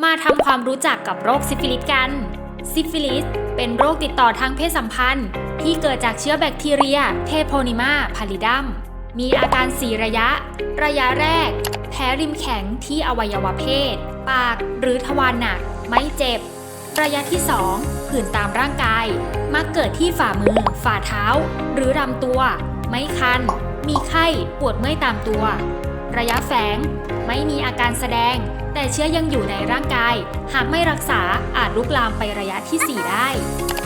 มาทำความรู้จักกับโรคซิฟิลิสกัน ซิฟิลิสเป็นโรคติดต่อทางเพศสัมพันธ์ ที่เกิดจากเชื้อแบคทีเรีย เทโพนิมาพาลิดัม มีอาการ 4 ระยะ ระยะแรก แพ้ริมแข็งที่อวัยวะเพศ ปากหรือทวารหนัก ไม่เจ็บ ระยะที่ 2 ผื่นตามร่างกาย มักเกิดที่ฝ่ามือ ฝ่าเท้า หรือลำตัว ไม่คัน มีไข้ ปวดเมื่อยตามตัว ระยะแฝง ไม่มีอาการแสดง แต่เชื้อยังอยู่ในร่างกาย หากไม่รักษาอาจลุกลามไประยะที่ 4 ได้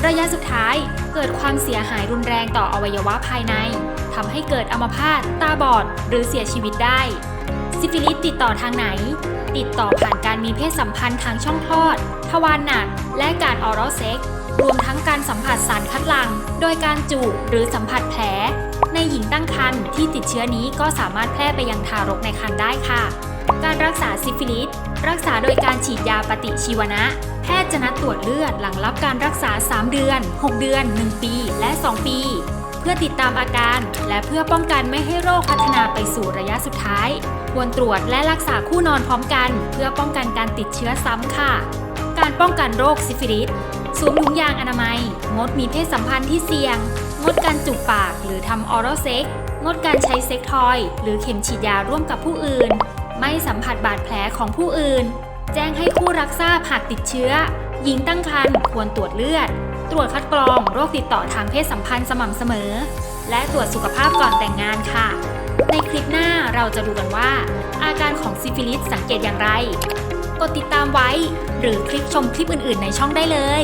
ระยะสุดท้ายเกิดความเสียหายรุนแรงต่ออวัยวะภายในทำให้เกิดอัมพาตตาบอด หรือเสียชีวิตได้ ซิฟิลิสติดต่อทางไหน ติดต่อผ่านการมีเพศสัมพันธ์ทางช่องคลอด ทวารหนัก และการออรัลเซ็กรวมทั้งการสัมผัสสารคัดหลั่ง โดยการจูบหรือสัมผัสแผล ในหญิงตั้งครรภ์ที่ติดเชื้อนี้ก็สามารถแพร่ไปยังทารกในครรภ์ได้ค่ะ การรักษาซิฟิลิส รักษาโดยการฉีดยาปฏิชีวนะ แพทย์จะนัดตรวจเลือดหลังรับการรักษา 3 เดือน 6 เดือน 1 ปี และ 2 ปี เพื่อติดตามอาการ และเพื่อป้องกันไม่ให้โรคพัฒนาไปสู่ระยะสุดท้าย ควรตรวจและรักษาคู่นอนพร้อมกัน เพื่อป้องกันการติดเชื้อซ้ำค่ะ การป้องกันโรคซิฟิลิสสวมถุงยางอนามัย งดมีเพศสัมพันธ์ที่เสี่ยง งดการจูบปากหรือทำออรัลเซ็กงดการใช้เซ็กทอย หรือเข็มฉีดยาร่วมกับผู้อื่น ไม่สัมผัสบาดแผลของผู้อื่น แจ้งให้คู่รักทราบหากติดเชื้อ หญิงตั้งครรภ์ควรตรวจเลือด ตรวจคัดกรองโรคติดต่อทางเพศสัมพันธ์สม่ำเสมอ และตรวจสุขภาพก่อนแต่งงานค่ะ ในคลิปหน้าเราจะดูกันว่า อาการของซิฟิลิสสังเกตอย่างไร กดติดตามไว้ หรือคลิกชมคลิปอื่น ๆ ในช่องได้เลย